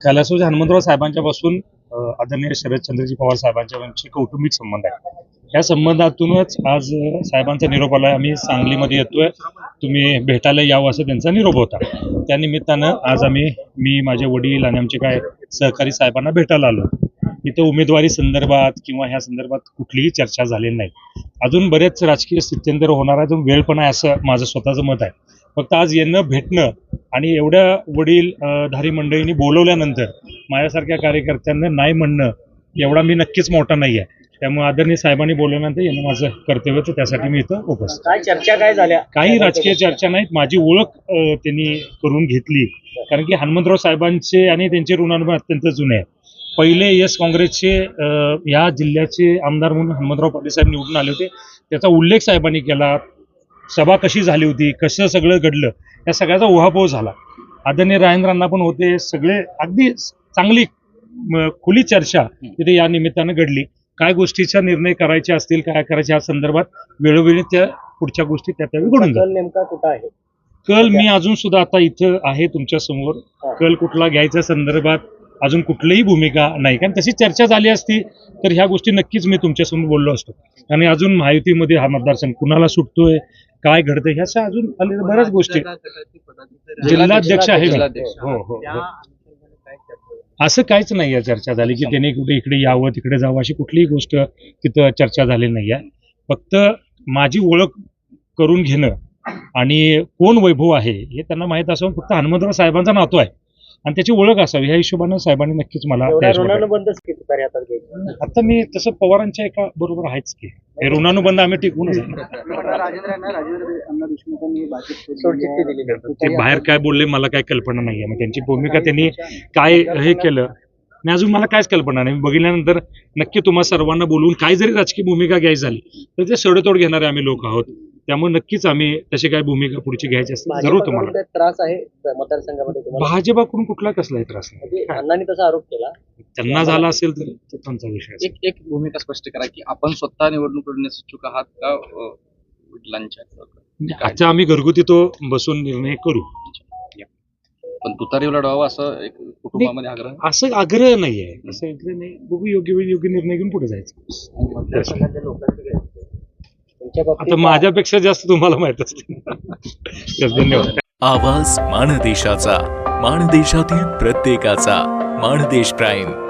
कैलासवासी हनुमंतराव साहेबांच्या पासून आदरणीय शरदचंद्रजी पवार साहेबांच्या यांचे कौटुंबिक संबंध आहे या संबंधातूनच आज साहेबांचा निरोप आला आम्ही सांगलीमध्ये येतोय. तुम्ही भेटायला यावं असं त्यांचा निरोप होता. त्या निमित्तानं आज आम्ही मी माझे वडील आणि आमचे काय सहकारी साहेबांना भेटायला आलो. इथं उमेदवारी संदर्भात किंवा ह्या संदर्भात कुठलीही चर्चा झालेली नाही. अजून बरेच राजकीय स्थित्यंतर होणार आहे वेळ पण आहे असं माझं स्वतःचं मत आहे. फक्त आज येणं भेटणं आणि एवढ्या वडील धारी मंडळींनी बोलवल्यानंतर माझ्यासारख्या कार्यकर्त्यांना नाही म्हणणं एवढा मी नक्कीच मोठा नाही आहे. त्यामुळे आदरणीय साहेबांनी बोलवल्यानंतर येणं माझं कर्तव्य होतं त्यासाठी मी इथं उपस्थित. काय चर्चा काय झाल्या? काही राजकीय चर्चा नाहीत. माझी ओळख त्यांनी करून घेतली. कारण की हनुमंतराव साहेबांचे आणि त्यांचे ऋणानुबंध अत्यंत जुने आहे पहिले यस काँग्रेसचे या जिल्ह्याचे आमदार म्हणून हनुमंतराव पाटील साहेब निवडून आले होते. त्याचा उल्लेख साहेबांनी केला. सभा कशी झाली होती कसं सगळं घडलं या सगळ्याचा उहापोह झाला. आदरणीय राजेंद्रांना पण होते सगळे अगदी चांगली खुली चर्चा तिथे या निमित्तानं घडली. काय गोष्टीचा निर्णय करायचे असतील काय करायचे या संदर्भात वेळोवेळी त्या पुढच्या गोष्टी त्या त्यावेळी घडून जातात कल नेमका कुठं आहे? कल मी अजून सुद्धा आता इथं आहे तुमच्यासमोर. कल कुठला घ्यायच्या संदर्भात अजून कुठलीही भूमिका नाही. कारण तशी चर्चा झाली असती तर ह्या गोष्टी नक्कीच मी तुमच्यासमोर बोललो असतो. आणि अजून महायुतीमध्ये हा मतदारसंघ कुणाला सुटतोय काय घडतंय ह्याच्या अजून आलेल्या बऱ्याच गोष्टी. जिल्हाध्यक्ष आहे मी. हो हो हो. असं काहीच नाही आहे चर्चा झाली की त्याने कुठे इकडे यावं तिकडे जावं अशी कुठलीही गोष्ट तिथं चर्चा झाली नाही आहे. फक्त माझी ओळख करून घेणं आणि कोण वैभव आहे हे त्यांना माहीत असावं. फक्त हनुमंतराव साहेबांचा नातो आहे. आणि त्याची ओळख असावी. ह्या हिशोबानं साहेबांनी नक्कीच मला आता मी तसं पवारांच्या एका बरोबर आहेच की. हे ऋणानुबंध आम्ही टिकवूनच दिली ते बाहेर काय बोलले मला काय कल्पना नाही आहे मग त्यांची भूमिका त्यांनी काय हे केलं? आणि अजून मला कायच कल्पना नाही. मी बघितल्यानंतर नक्की तुम्हा सर्वांना बोलवून काय जरी राजकीय भूमिका घ्यायची झाली तर ते सडतोड घेणारे आम्ही लोक आहोत. त्यामुळे नक्कीच आम्ही तशी काय भूमिका पुढची घ्यायची असते जरूर तुम्हाला. त्रास आहे? मतदारसंघामध्ये भाजपाकडून कुठला कसलाही त्रास नाही. म्हणजे अण्णांनी तसा आरोप केला. त्यांना झाला असेल तर तो त्यांचा विषय. एक एक भूमिका स्पष्ट करा की आपण स्वतः निवडणूक लढण्यास इच्छुक आहात का अ, वडिलांच्या आता आम्ही घरगुती तो बसून निर्णय करू. पण तुतारी लढवावं असं एक कुटुंबामध्ये आग्रह? असं आग्रह नाही आहे असं आग्रह नाही. बघू योग्य वेळी योग्य निर्णय घेऊन पुढे जायचं. आता माझ्यापेक्षा जास्त तुम्हाला माहीत असते धन्यवाद. आवाज माणदेशाचा माणदेशातील प्रत्येकाचा माणदेश प्राईम.